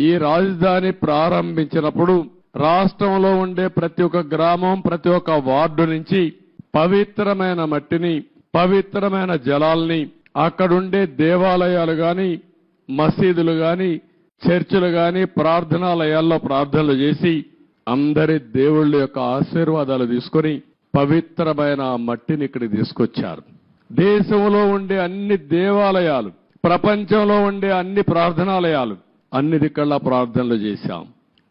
ఈ రాజధాని ప్రారంభించినప్పుడు రాష్ట్రంలో ఉండే ప్రతి ఒక్క గ్రామం ప్రతి ఒక్క వార్డు నుంచి పవిత్రమైన మట్టిని పవిత్రమైన జలాల్ని అక్కడుండే దేవాలయాలు గాని మసీదులు గాని చర్చిలు గాని ప్రార్థనాలయాల్లో ప్రార్థనలు చేసి అందరి దేవుళ్ళ యొక్క ఆశీర్వాదాలు తీసుకొని పవిత్రమైన ఆ మట్టిని ఇక్కడికి తీసుకొచ్చారు. దేశంలో ఉండే అన్ని దేవాలయాలు ప్రపంచంలో ఉండే అన్ని ప్రార్థనాలయాలు అన్ని దిక్కళ్ళ ప్రార్థనలు చేశాం.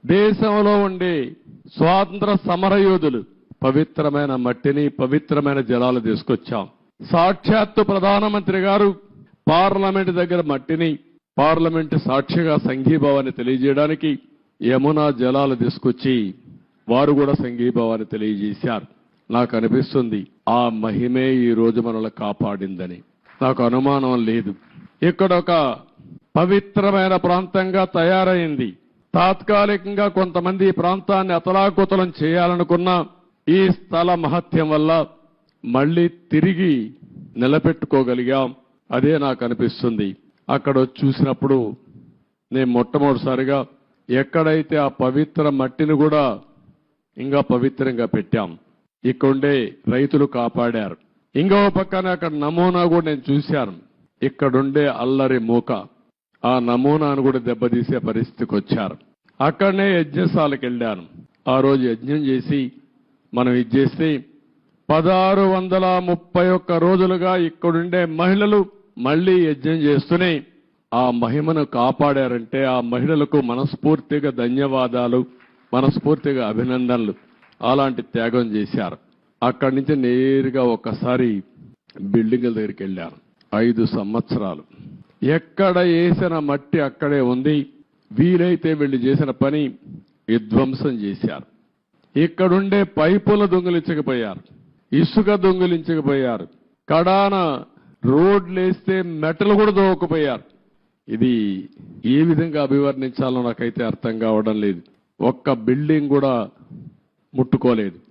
దేశంలో ఉండే స్వాతంత్ర సమరయోధులు పవిత్రమైన మట్టిని పవిత్రమైన జలాలు తీసుకొచ్చాం. సాక్షాత్తు ప్రధానమంత్రి గారు పార్లమెంట్ దగ్గర మట్టిని పార్లమెంట్ సాక్షిగా సంఘీభావాన్ని తెలియజేయడానికి యమునా జలాలు తీసుకొచ్చి వారు కూడా సంఘీభావాన్ని తెలియజేశారు. నాకు అనిపిస్తుంది ఆ మహిమే ఈ రోజు మనల్ని కాపాడిందని. నాకు అనుమానం లేదు. ఇక్కడ ఒక పవిత్రమైన ప్రాంతంగా తయారైంది. తాత్కాలికంగా కొంతమంది ఈ ప్రాంతాన్ని అతలాకుతలం చేయాలనుకున్న ఈ స్థల మహత్యం వల్ల మళ్ళీ తిరిగి నిలబెట్టుకోగలిగాం. అదే నాకు అనిపిస్తుంది. అక్కడ చూసినప్పుడు నేను మొట్టమొదటిసారిగా ఎక్కడైతే ఆ పవిత్ర మట్టిని కూడా ఇంకా పవిత్రంగా పెట్టాం ఇక్కడుండే రైతులు కాపాడారు. ఇంకో పక్కన అక్కడ నమూనా కూడా నేను చూశాను. ఇక్కడుండే అల్లరి మూక. ఆ నమూనాను కూడా దెబ్బతీసే పరిస్థితికి వచ్చారు అక్కడనే యజ్ఞశాలకు వెళ్ళాను ఆ రోజు యజ్ఞం చేసి మనం ఇది చేస్తే పదహారు వందల ముప్పై ఒక్క రోజులుగా ఇక్కడుండే మహిళలు మళ్ళీ యజ్ఞం చేస్తూనే ఆ మహిమను కాపాడారంటే ఆ మహిళలకు మనస్ఫూర్తిగా ధన్యవాదాలు మనస్ఫూర్తిగా అభినందనలు. అలాంటి త్యాగం చేశారు. అక్కడి నుంచి నేరుగా ఒక్కసారి బిల్డింగ్ల దగ్గరికి వెళ్ళాను. ఐదు సంవత్సరాలు. ఎక్కడ వేసిన మట్టి అక్కడే ఉంది. వీలైతే వీళ్ళు చేసిన పని విధ్వంసం చేశారు. ఇక్కడుండే పైపుల దొంగిలించకపోయారు. ఇసుక దొంగిలించకపోయారు. కడాన రోడ్లేస్తే మెటలు కూడా దోవకపోయారు ఇది ఏ విధంగా అభివర్ణించాలో నాకైతే అర్థం కావడం లేదు. ఒక్క బిల్డింగ్ కూడా ముట్టుకోలేదు.